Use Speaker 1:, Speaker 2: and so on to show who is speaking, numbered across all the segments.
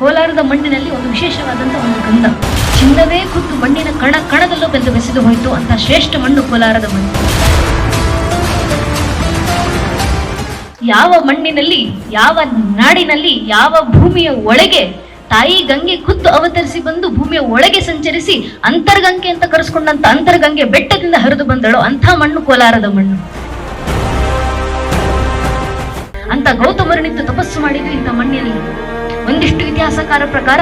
Speaker 1: ಕೋಲಾರದ ಮಣ್ಣಿನಲ್ಲಿ ಒಂದು ವಿಶೇಷವಾದಂಥ ಒಂದು ಗಂಧ. ಚಿನ್ನವೇ ಖುದ್ದು ಮಣ್ಣಿನ ಕಣ ಕಣದಲ್ಲೂ ಬೆಂದು ಬೆಸೆದು ಹೋಯಿತು ಅಂತ ಶ್ರೇಷ್ಠ ಮಣ್ಣು ಕೋಲಾರದ ಮಣ್ಣು. ಯಾವ ಮಣ್ಣಿನಲ್ಲಿ, ಯಾವ ನಾಡಿನಲ್ಲಿ, ಯಾವ ಭೂಮಿಯ ಒಳಗೆ ತಾಯಿ ಗಂಗೆ ಖುದ್ದು ಅವತರಿಸಿ ಬಂದು ಭೂಮಿಯ ಒಳಗೆ ಸಂಚರಿಸಿ ಅಂತರ್ಗಂಗೆ ಅಂತ ಕರೆಸ್ಕೊಂಡಂತ ಅಂತರ್ಗಂಗೆ ಬೆಟ್ಟದಿಂದ ಹರಿದು ಬಂದಳು ಅಂಥ ಮಣ್ಣು ಕೋಲಾರದ ಮಣ್ಣು. ಅಂತ ಗೌತಮರು ನಿಂತು ತಪಸ್ಸು ಮಾಡಿದ್ದು ಇಂಥ ಮಣ್ಣಿನಲ್ಲಿ. ಒಂದಿಷ್ಟು ಇತಿಹಾಸಕಾರ ಪ್ರಕಾರ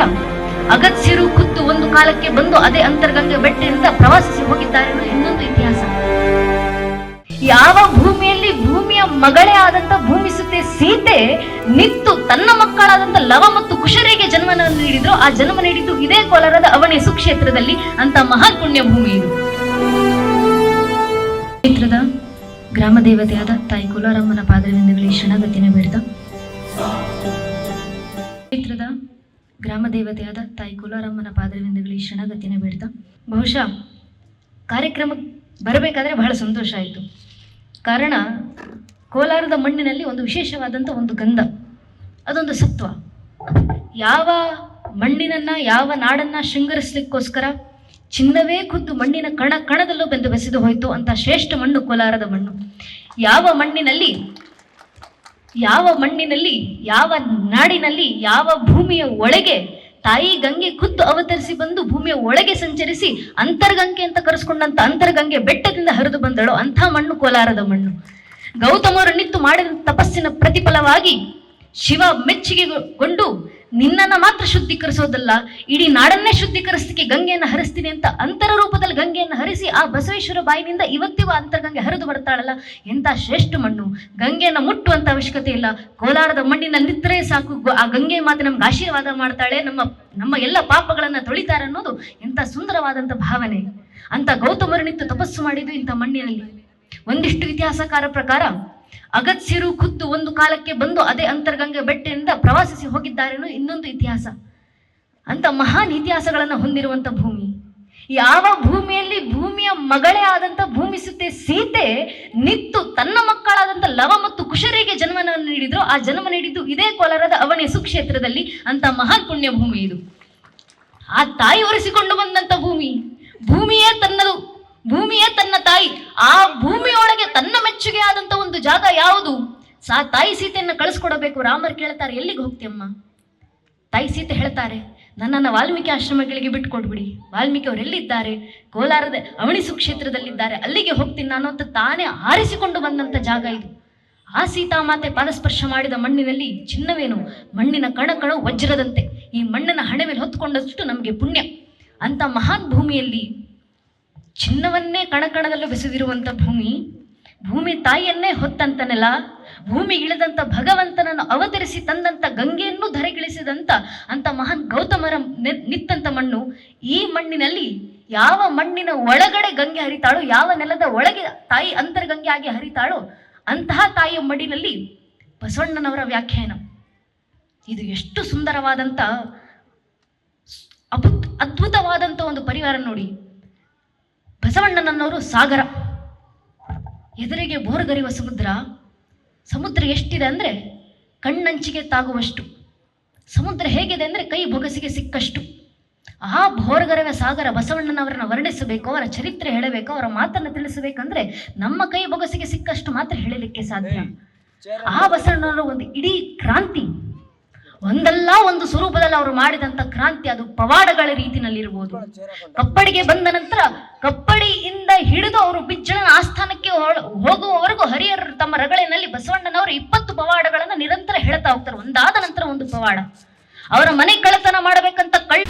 Speaker 1: ಅಗತ್ಯರು ಖುದ್ದು ಒಂದು ಕಾಲಕ್ಕೆ ಬಂದು ಅದೇ ಅಂತರ್ಗಂಗೆ ಬೆಟ್ಟದಿಂದ ಪ್ರವಾಸಿಸಿ ಹೋಗಿದ್ದಾರೆ ಇನ್ನೊಂದು ಇತಿಹಾಸ. ಯಾವ ಭೂಮಿಯಲ್ಲಿ ಭೂಮಿಯ ಮಗಳೇ ಆದಂತ ಭೂಮಿ ಸುತ್ತೆ ಸೀತೆ ನಿತ್ತು ತನ್ನ ಮಕ್ಕಳಾದಂತ ಲವ ಮತ್ತು ಕುಶರಿಗೆ ಜನ್ಮನವನ್ನು ನೀಡಿದ್ರು ಆ ಜನ್ಮ ನೀಡಿದ್ದು ಇದೇ ಕೋಲಾರದ ಅವನೇ ಸುಕ್ಷೇತ್ರದಲ್ಲಿ ಅಂತ ಮಹಾನ್ ಪುಣ್ಯ ಭೂಮಿ ಇದು. ಕ್ಷೇತ್ರದ ಗ್ರಾಮ ದೇವತೆಯಾದ ತಾಯಿ ಕೋಲಾರಮ್ಮನ ಪಾದವಿಂದಗಳಿಗೆ ಶರಣಗತಿನ ಬೇಡ್ದ ಕ್ಷೇತ್ರದ ಗ್ರಾಮ ದೇವತೆಯಾದ ತಾಯಿ ಕೋಲಾರಮ್ಮನ ಈ ಕ್ಷಣಗತಿಯನ್ನು ಬೇಡ್ತಾ, ಬಹುಶಃ ಕಾರ್ಯಕ್ರಮ ಬರಬೇಕಾದ್ರೆ ಬಹಳ ಸಂತೋಷ ಆಯಿತು. ಕಾರಣ, ಕೋಲಾರದ ಮಣ್ಣಿನಲ್ಲಿ ಒಂದು ವಿಶೇಷವಾದಂಥ ಒಂದು ಗಂಧ, ಅದೊಂದು ಸತ್ವ. ಯಾವ ಮಣ್ಣಿನನ್ನ, ಯಾವ ನಾಡನ್ನ ಶೃಂಗರಿಸಲಿಕ್ಕೋಸ್ಕರ ಚಿನ್ನವೇ ಖುದ್ದು ಮಣ್ಣಿನ ಕಣ ಕಣದಲ್ಲೂ ಬೆಂದು ಬೆಸೆದು ಹೋಯಿತು ಅಂತ ಶ್ರೇಷ್ಠ ಮಣ್ಣು ಕೋಲಾರದ ಮಣ್ಣು. ಯಾವ ಮಣ್ಣಿನಲ್ಲಿ ಯಾವ ಮಣ್ಣಿನಲ್ಲಿ, ಯಾವ ನಾಡಿನಲ್ಲಿ, ಯಾವ ಭೂಮಿಯ ಒಳಗೆ ತಾಯಿ ಗಂಗೆ ಖುದ್ದು ಅವತರಿಸಿ ಬಂದು ಭೂಮಿಯ ಒಳಗೆ ಸಂಚರಿಸಿ ಅಂತರ್ಗಂಗೆ ಅಂತ ಕರೆಸ್ಕೊಂಡಂತ ಅಂತರ್ಗಂಗೆ ಬೆಟ್ಟದಿಂದ ಹರಿದು ಬಂದಳು. ಅಂಥ ಮಣ್ಣು ಕೋಲಾರದ ಮಣ್ಣು. ಗೌತಮರು ನಿಂತು ಮಾಡಿದ ತಪಸ್ಸಿನ ಪ್ರತಿಫಲವಾಗಿ ಶಿವ ಮೆಚ್ಚುಗೆಗೊಂಡು ನಿನ್ನನ್ನ ಮಾತ್ರ ಶುದ್ಧೀಕರಿಸೋದಲ್ಲ, ಇಡೀ ನಾಡನ್ನೇ ಶುದ್ಧೀಕರಿಸಲಿಕ್ಕೆ ಗಂಗೆಯನ್ನು ಹರಿಸ್ತೀನಿ ಅಂತ ಅಂತರ ರೂಪದಲ್ಲಿ ಗಂಗೆಯನ್ನು ಹರಿಸಿ ಆ ಬಸವೇಶ್ವರ ಬಾಯಿನಿಂದ ಇವತ್ತಿಗೂ ಅಂತರ್ಗಂಗೆ ಹರಿದು ಬರ್ತಾಳಲ್ಲ ಎಂಥ ಶ್ರೇಷ್ಠ ಮಣ್ಣು. ಗಂಗೆಯನ್ನು ಮುಟ್ಟುವಂತ ಅವಶ್ಯಕತೆ ಇಲ್ಲ. ಕೋಲಾರದ ಮಣ್ಣಿನ ನಿತ್ತರೆ ಸಾಕು. ಆ ಗಂಗೆ ಮಾತೆ ನಮ್ಗೆ ಆಶೀರ್ವಾದ ಮಾಡ್ತಾಳೆ. ನಮ್ಮ ನಮ್ಮ ಎಲ್ಲ ಪಾಪಗಳನ್ನ ತೊಳಿತಾರೆ ಅನ್ನೋದು ಎಂಥ ಸುಂದರವಾದಂತ ಭಾವನೆ. ಅಂತ ಗೌತಮರು ನಿಂತು ತಪಸ್ಸು ಮಾಡಿದ್ದು ಇಂಥ ಮಣ್ಣಿನಲ್ಲಿ. ಒಂದಿಷ್ಟು ಇತಿಹಾಸಕಾರ ಪ್ರಕಾರ ಅಗತ್ಯರು ಖುದ್ದು ಒಂದು ಕಾಲಕ್ಕೆ ಬಂದು ಅದೇ ಅಂತರ್ಗಂಗೆ ಬೆಟ್ಟದಿಂದ ಪ್ರವಾಸಿಸಿ ಹೋಗಿದ್ದಾರೆನೋ ಇನ್ನೊಂದು ಇತಿಹಾಸ. ಅಂತ ಮಹಾನ್ ಇತಿಹಾಸಗಳನ್ನು ಹೊಂದಿರುವಂಥ ಭೂಮಿ. ಯಾವ ಭೂಮಿಯಲ್ಲಿ ಭೂಮಿಯ ಮಗಳೇ ಆದಂತ ಭೂಮಿ ಸುತ್ತೆ ಸೀತೆ ನಿತ್ತು ತನ್ನ ಮಕ್ಕಳಾದಂಥ ಲವ ಮತ್ತು ಕುಶರಿಗೆ ಜನ್ಮನ ನೀಡಿದ್ರು ಆ ಜನ್ಮ ನೀಡಿದ್ದು ಇದೇ ಕೋಲಾರದ ಅವನೇ ಸುಕ್ಷೇತ್ರದಲ್ಲಿ ಅಂತ ಮಹಾನ್ ಪುಣ್ಯ ಭೂಮಿ ಇದು. ಆ ತಾಯಿ ಒರೆಸಿಕೊಂಡು ಬಂದಂಥ ಭೂಮಿ. ಭೂಮಿಯೇ ತನ್ನದು ಭೂಮಿಯೇ ತನ್ನ ತಾಯಿ ಆ ಭೂಮಿಯೊಳಗೆ ತನ್ನ ಮೆಚ್ಚುಗೆ ಆದಂತ ಒಂದು ಜಾಗ ಯಾವುದು ಸಾ ತಾಯಿ ಸೀತೆಯನ್ನು ಕಳಿಸ್ಕೊಡಬೇಕು. ರಾಮರು ಕೇಳ್ತಾರೆ, ಎಲ್ಲಿಗೆ ಹೋಗ್ತೀಯಮ್ಮ ತಾಯಿ ಸೀತೆ ಹೇಳ್ತಾರೆ, ನನ್ನನ್ನು ವಾಲ್ಮೀಕಿ ಆಶ್ರಮಗಳಿಗೆ ಬಿಟ್ಕೊಡ್ಬಿಡಿ. ವಾಲ್ಮೀಕಿ ಅವರು ಎಲ್ಲಿದ್ದಾರೆ? ಕೋಲಾರದ ಅವಣಿ ಸುಕ್ಷೇತ್ರದಲ್ಲಿದ್ದಾರೆ. ಅಲ್ಲಿಗೆ ಹೋಗ್ತೀನಿ ನಾನು ಅಂತ ತಾನೇ ಆರಿಸಿಕೊಂಡು ಬಂದಂಥ ಜಾಗ ಇದು. ಆ ಸೀತಾಮಾತೆ ಪಾದಸ್ಪರ್ಶ ಮಾಡಿದ ಮಣ್ಣಿನಲ್ಲಿ ಚಿನ್ನವೇನು? ಮಣ್ಣಿನ ಕಣ ಕಣ ವಜ್ರದಂತೆ. ಈ ಮಣ್ಣನ್ನು ಹಣೆ ಮೇಲೆ ಹೊತ್ಕೊಂಡಷ್ಟು ನಮಗೆ ಪುಣ್ಯ. ಅಂತ ಮಹಾನ್ ಭೂಮಿಯಲ್ಲಿ ಚಿನ್ನವನ್ನೇ ಕಣಕಣದಲ್ಲೂ ಬೆಸೆದಿರುವಂಥ ಭೂಮಿ ಭೂಮಿ ತಾಯಿಯನ್ನೇ ಹೊತ್ತಂತ ನೆಲ ಭೂಮಿ ಇಳಿದಂತ ಭಗವಂತನನ್ನು ಅವತರಿಸಿ ತಂದಂತ ಗಂಗೆಯನ್ನು ಧರೆಗಿಳಿಸಿದಂತ ಅಂತ ಮಹಾನ್ ಗೌತಮರ ನಿತ್ತಂತ ಮಣ್ಣು ಈ ಮಣ್ಣಿನಲ್ಲಿ ಯಾವ ಮಣ್ಣಿನ ಒಳಗಡೆ ಗಂಗೆ ಹರಿತಾಳೋ, ಯಾವ ನೆಲದ ಒಳಗೆ ತಾಯಿ ಅಂತರ್ಗಂಗೆ ಆಗಿ ಹರಿತಾಳೋ, ಅಂತಹ ತಾಯಿಯ ಮಡಿನಲ್ಲಿ ಬಸವಣ್ಣನವರ ವ್ಯಾಖ್ಯಾನ. ಇದು ಎಷ್ಟು ಸುಂದರವಾದಂಥ ಅಭುತ್ ಅದ್ಭುತವಾದಂಥ ಒಂದು ಪರಿವಾರ ನೋಡಿ. ಬಸವಣ್ಣನನ್ನವರು ಸಾಗರ, ಎದುರಿಗೆ ಬೋರ್ಗರಿವ ಸಮುದ್ರ ಸಮುದ್ರ ಎಷ್ಟಿದೆ ಅಂದರೆ ಕಣ್ಣಂಚಿಗೆ ತಾಗುವಷ್ಟು. ಸಮುದ್ರ ಹೇಗಿದೆ ಅಂದರೆ ಕೈ ಬೊಗಸಿಗೆ ಸಿಕ್ಕಷ್ಟು. ಆ ಭೋರ್ಗರವ ಸಾಗರ ಬಸವಣ್ಣನವರನ್ನು ವರ್ಣಿಸಬೇಕು ಅವರ ಚರಿತ್ರೆ ಹೇಳಬೇಕು ಅವರ ಮಾತನ್ನು ತಿಳಿಸಬೇಕಂದ್ರೆ ನಮ್ಮ ಕೈ ಬೊಗಸಿಗೆ ಸಿಕ್ಕಷ್ಟು ಮಾತ್ರ ಹೇಳಲಿಕ್ಕೆ ಸಾಧ್ಯ. ಆ ಬಸವಣ್ಣನವರ ಒಂದು ಇಡೀ ಕ್ರಾಂತಿ. ಒಂದಲ್ಲ ಒಂದು ಸ್ವರೂಪದಲ್ಲಿ ಅವರು ಮಾಡಿದಂತ ಕ್ರಾಂತಿ ಅದು ಪವಾಡಗಳ ರೀತಿಯಲ್ಲಿರ್ಬೋದು. ಕಪ್ಪಡಿಗೆ ಬಂದ ನಂತರ ಕಪ್ಪಡಿಯಿಂದ ಹಿಡಿದು ಅವರು ಬಿಜ್ಜಳನ ಆಸ್ಥಾನಕ್ಕೆ ಹೋಗುವವರೆಗೂ ಹರಿಹರರು ತಮ್ಮ ರಗಳಿನಲ್ಲಿ ಬಸವಣ್ಣನವರು ಇಪ್ಪತ್ತು ಪವಾಡಗಳನ್ನು ನಿರಂತರ ಹೇಳ್ತಾ ಹೋಗ್ತಾರೆ. ಒಂದಾದ ನಂತರ ಒಂದು ಪವಾಡ. ಅವರ ಮನೆ ಕಳ್ಳತನ ಮಾಡಬೇಕಂತ ಕಳ್